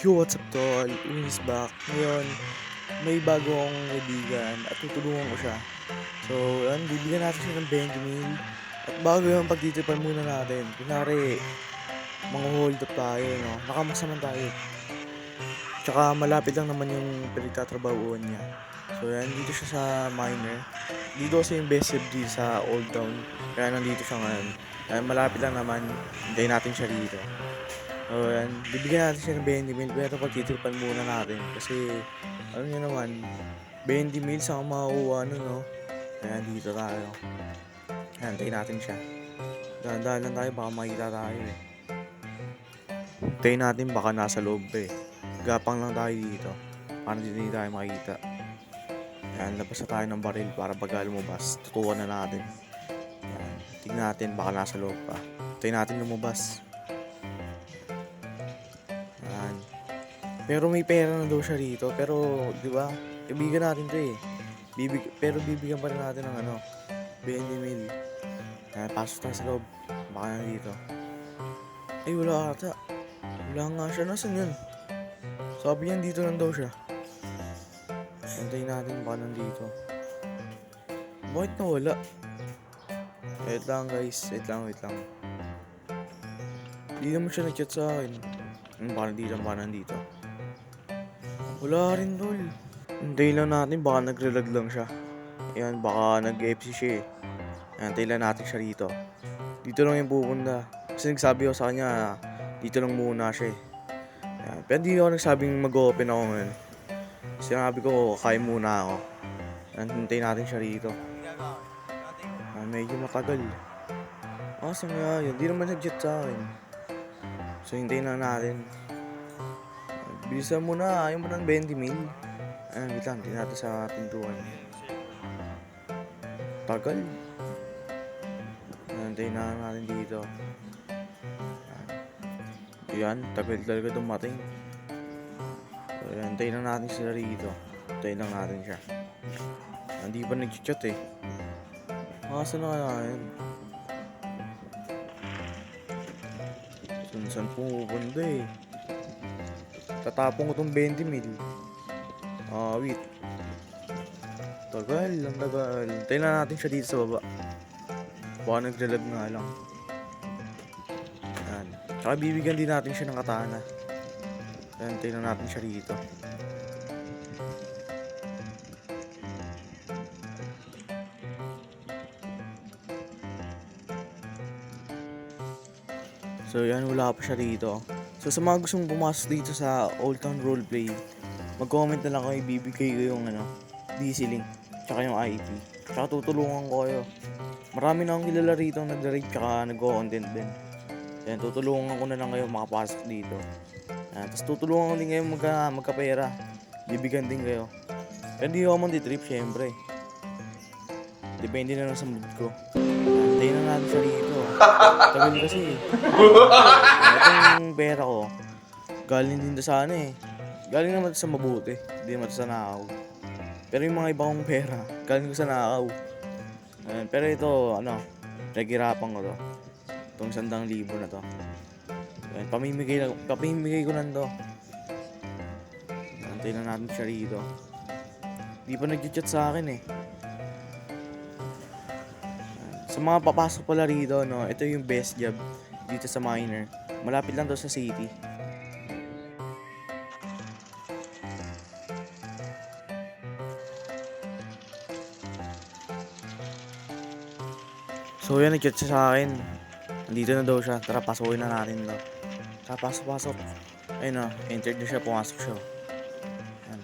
Yo, what's up tol? Uwin is back. Ngayon, may bago akong kaibigan at tutulungan ko siya. So, yan, bibigyan natin siya ng 20 mil. At bago yung pagtitipan muna natin, kunwari, mga hold up tayo, no? Nakamasaman tayo. Tsaka malapit lang naman yung pinagtatrabahuan niya. So, yan, dito siya sa minor. Dito kasi yung best dito sa Old Town. Kaya nandito siya ngayon. Kaya malapit lang naman, hintayin natin siya dito. So, yan. Bibigyan natin siya ng 20 mil. Pero pagtitripan muna natin. Kasi, ano nyo naman, 20 mil sa makukuha nun, no? Kaya dito tayo. Yan, tayo natin siya. Dahan-dahan lang tayo, baka makita tayo eh. Tayo natin, baka nasa loob eh. Gapang lang tayo dito. Para dito hindi tayo makita. Yan, labas na tayo ng baril para pag lumabas, tutukan na natin. Yan, tingnan natin, baka nasa loob pa. Tayo natin lumabas. Pero may pera na daw siya rito. Pero, di ba? Kaibigan natin to eh. Bibig pero bibigyan pa rin natin ng ano, 20 mil. Yan, pasok tayo sa loob. Baka na dito. Ay, wala ata. Wala nga siya. Nasaan yun? Sabi niya dito lang daw siya. Antayin natin baka nandito. Bakit nawala? Wait lang guys. Wait lang, wait lang. Hindi naman siya nag-chat sa akin. Baka nandito, baka nandito. Wala rin tol. Hintayin lang natin, baka nagre-lag lang siya. Ayan, baka nag-FC siya eh. Ayan, hintayin lang natin siya rito. Dito lang yung pupunta. Kasi nagsabi ko sa kanya, dito lang muna siya eh. Ayan, pero di ako nagsabing mag-open ako ngayon. Sinabi ko, kaya muna ako. Ayan, hintayin natin siya rito. Ah, medyo matagal. Ah, saan nga yun? Di naman nag-jet sa akin. So, hintayin lang natin. Bilisan mo na, ayaw mo ng 20 mil. Ayan, wait lang, natin sa pintuan. Tagal. Ayan, na natin dito. Ayan. Tagal talaga dumating. Ayan, lang natin sila rito. Hintayin lang natin siya. Hindi pa nag-chat eh. Asa na kaya yun? Saan saan pupunta eh? Tatapong ko tong 20 mil. Ah, wait. Tagal, ang tagal. Tayo na natin siya dito sa baba. Baka naglalag nga lang. Yan. Tsaka bibigyan din natin siya ng katana. Yan, tayo na natin siya dito. So yan, wala pa siya dito. So sa mga gustong pumasok dito sa Old Town Roleplay, mag-comment na lang kayo, ibibigay ko yung ano, DC link, tsaka yung IT. Tsaka tutulungan ko kayo. Marami na akong kilala rito ang nag-rate tsaka nag-content din. Yan, tutulungan ko na lang kayo makapasok dito. Yan, tapos tutulungan ko din kayo magka, magkapera. Bibigyan din kayo. Pero di ako man trip syempre. Depende na lang sa mood ko. Antayin na natin siya rito. Tagal kasi eh. Itong pera ko, galing din to sa ano eh. Galing naman sa mabuti. Hindi naman sa nakaw. Pero yung mga iba kong pera, galing ko sa nakaw. Ayan, pero ito, ano, naghirapan ko to. Itong sandang libo na to. Ayan, pamimigay, na, pamimigay ko lang to. Antayin na natin siya rito. Di pa nag-chat sa akin eh. Sa mga papasok pala rito, no, ito yung best job dito sa minor. Malapit lang to sa city. So yan, nag-chat siya sa akin. Nandito na daw siya. Tara, pasukin na natin daw. Tara, pasok, pasok. Ayun na, entered na siya, pumasok siya. Yan.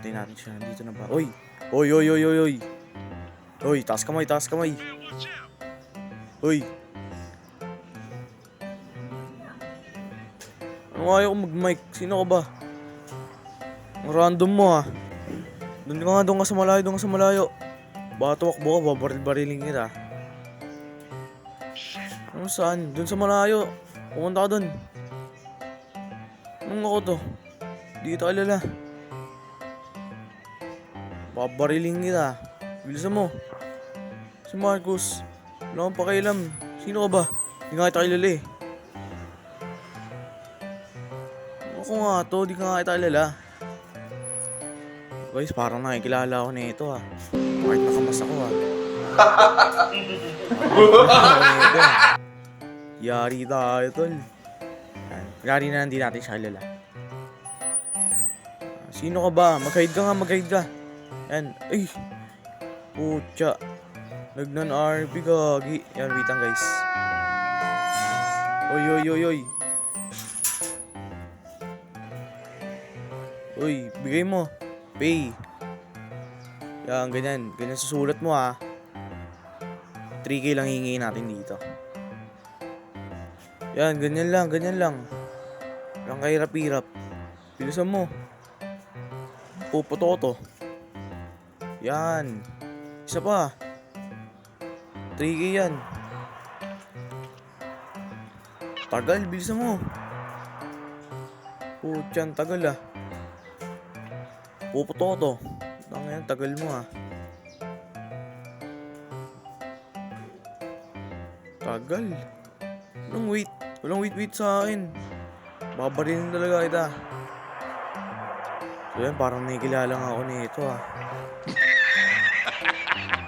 Hintayin natin siya. Nandito na ba? Uy! Uy, uy, uy, uy, uy! Uy, taas kamay, taas kamay. Uy. Ano ayaw mag-mic? Sino ka ba? Ang random mo ah. Doon ka nga, doon ka sa malayo, doon ka sa malayo. Baka tuwakbo ka, babaril-bariling kita. Ano saan? Doon sa malayo. Pumunta ka doon. Anong ako to? Di kita alala. Babariling kita. Bilisan mo. Si Marcos. Wala akong pakialam. Sino ka ba? Hindi nga kita kilala eh. Ako nga to, di ka nga kita alala. Guys, parang nakikilala ako na ito ah. Kahit nakamas ako. Parang ah. Yari tayo tol. Yari na hindi natin siya kilala. Sino ka ba? Mag-hide ka nga, mag-hide ka. Yan. Ay! Pucha. Nagnan RP gagi. Yan, wait lang guys. Oy, oy, oy, oy. Uy, bigay mo. Pay. Yan, ganyan. Ganyan susulat mo ah. 3K lang hingin natin dito. Yan, ganyan lang, ganyan lang. Lang kahirap-hirap. Bilisan mo. Puputo ko to. Yan. Isa pa. 3K yan. Tagal, bilisan mo. Putyan, tagal ah. Puputo ko to. Ang tagal mo ah. Tagal. Walang wait. Walang wait wait sa akin. Babarilin talaga kita. So yan, parang nakikilala nga ako nito ah.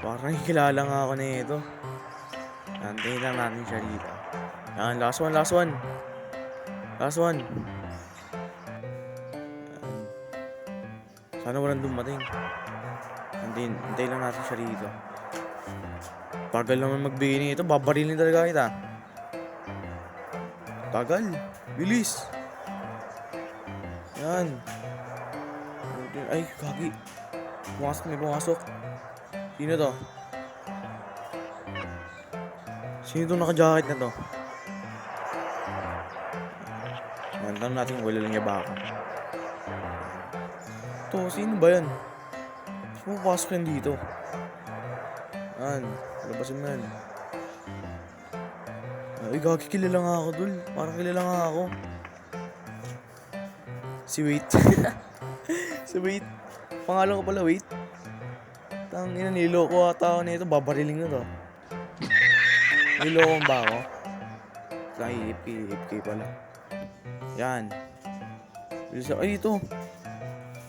Parang nakikilala nga ako nito. Antayin lang natin siya dito. Yan, last one, last one. Last one. Sana walang dumating. Antayin, antayin lang natin siya dito. Tagal naman magbigay nito, babarilin talaga kita. Tagal. Bilis. Yan. Ay, kagi. Pumasok, may pumasok. Sino to? Sino to naka-jacket na to? Yan, tanong natin kung wala lang niya ba ako. To, sino ba yan? Sino pumasok yan dito? Yan, labasin mo yan. Ay, gagi, kilala nga ako, dul. Parang kilala nga ako. Si Wait. si Wait. Pangalan ko pala, Wait. Tang ina, niloko ata ako nito. Babariling na to. Niloko ba ako? Sa IFK, IFK pala. Yan. Bilis- Ay, ito.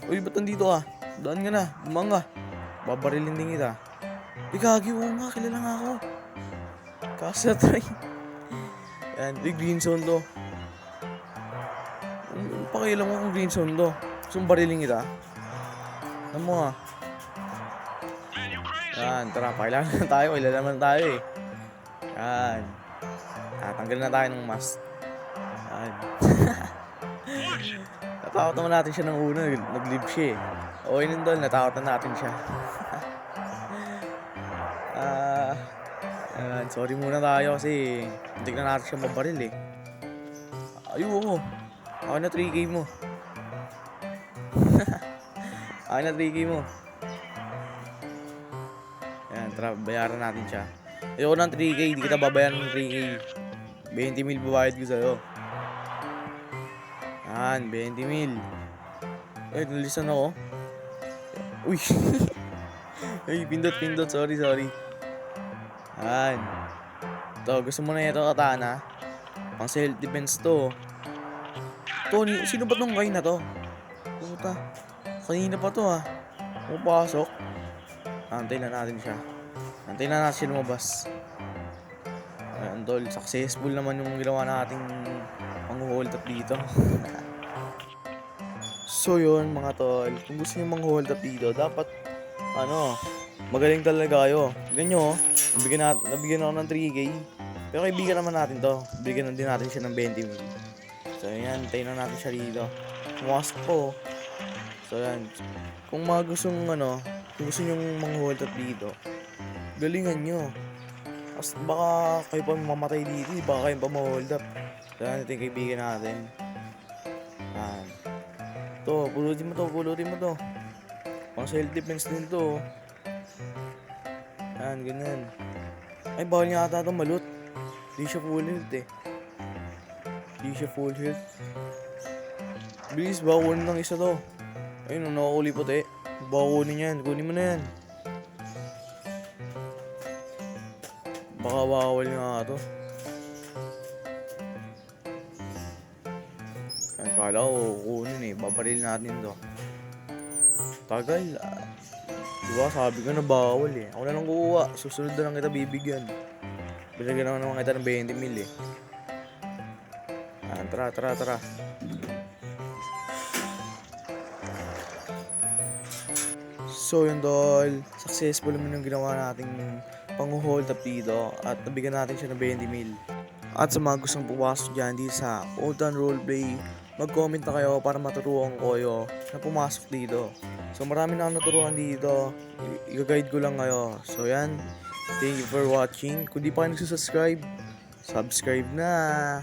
Uy, ba't nandito ka? Daan ka na. Dumang ka. Babariling din kita. Di gagi, oo nga, kilala nga ako. Kasa try. Yan, di green zone to. Pakialam mo kung green zone to? Gusto mong bariling kita? Ano mo nga? Yan, tara, pakilala na tayo. Kilala naman tayo eh. Yan. Tatanggal na tayo ng mask. Yan. natakot naman natin siya ng una. Nag-live siya eh. Okay nun doon, natakot na natin siya. Ah, ayan, sorry muna tayo kasi hindi na natin siya mabaril eh. Ayun, oo. Ako na 3K mo. Ako na 3K mo. Tara, bayaran natin siya. Ayoko ng 3K, hindi kita babayaran ng 3K. 20 mil babayad ko sa'yo. Yan, 20 mil. Ay, nalisan ako. Uy. Ay, pindot, pindot. Sorry, sorry. Yan. To, gusto mo na ito katana? Pang self-defense to. Tony, sino ba tong guy na to? Puta. Kanina pa to ah. Pumapasok. Antay na natin siya. Antay na natin lumabas. Ayan, tol. Successful naman yung ginawa nating pang-hold up dito. so yun, mga tol. Kung gusto nyo mang-hold up dito, dapat, ano, magaling talaga kayo. Tignan nyo, nabigyan, na, nabigyan ako ng 3K. Pero kaibigan naman natin to. Bigyan din natin siya ng 20 mil. So yan, tayo na natin siya dito. Pumasok po. So yan. Kung mga gustong ano, kung gusto nyo mang-hold up dito, galingan nyo. As baka kayo pa mamatay dito, eh. baka kayo pa ma-hold up. Ito yung kaibigan natin. Yan. To, pulutin mo to, pulutin mo to. Pang self-defense din to. oh. Yan, ganyan. Ay, bawal niya ata itong malot. Di siya full health eh. Di siya full health. Bilis, kunin ng isa to. Ayun, nakakuli puti. Baka kunin yan. Kunin mo na yan. Baka bawal nga to. Yan. Kala ko kukunin eh, babaril natin to. Tagal ah. Diba sabi ko na bawal eh. Ako na lang kukuha, susunod na lang kita bibigyan. Bilagyan naman naman kita ng 20 mil eh. Ah, tara, tara, tara. So yun tol, successful naman yung ginawa nating pang-hold up at nabigyan natin siya ng 20 mil. At sa mga gustong pumasok dyan dito sa Old Roleplay, mag-comment na kayo para maturuan ko kayo na pumasok dito. So marami na akong naturuan dito, i-guide ko lang kayo. So yan, thank you for watching. Kung di pa kayo nagsusubscribe, subscribe na!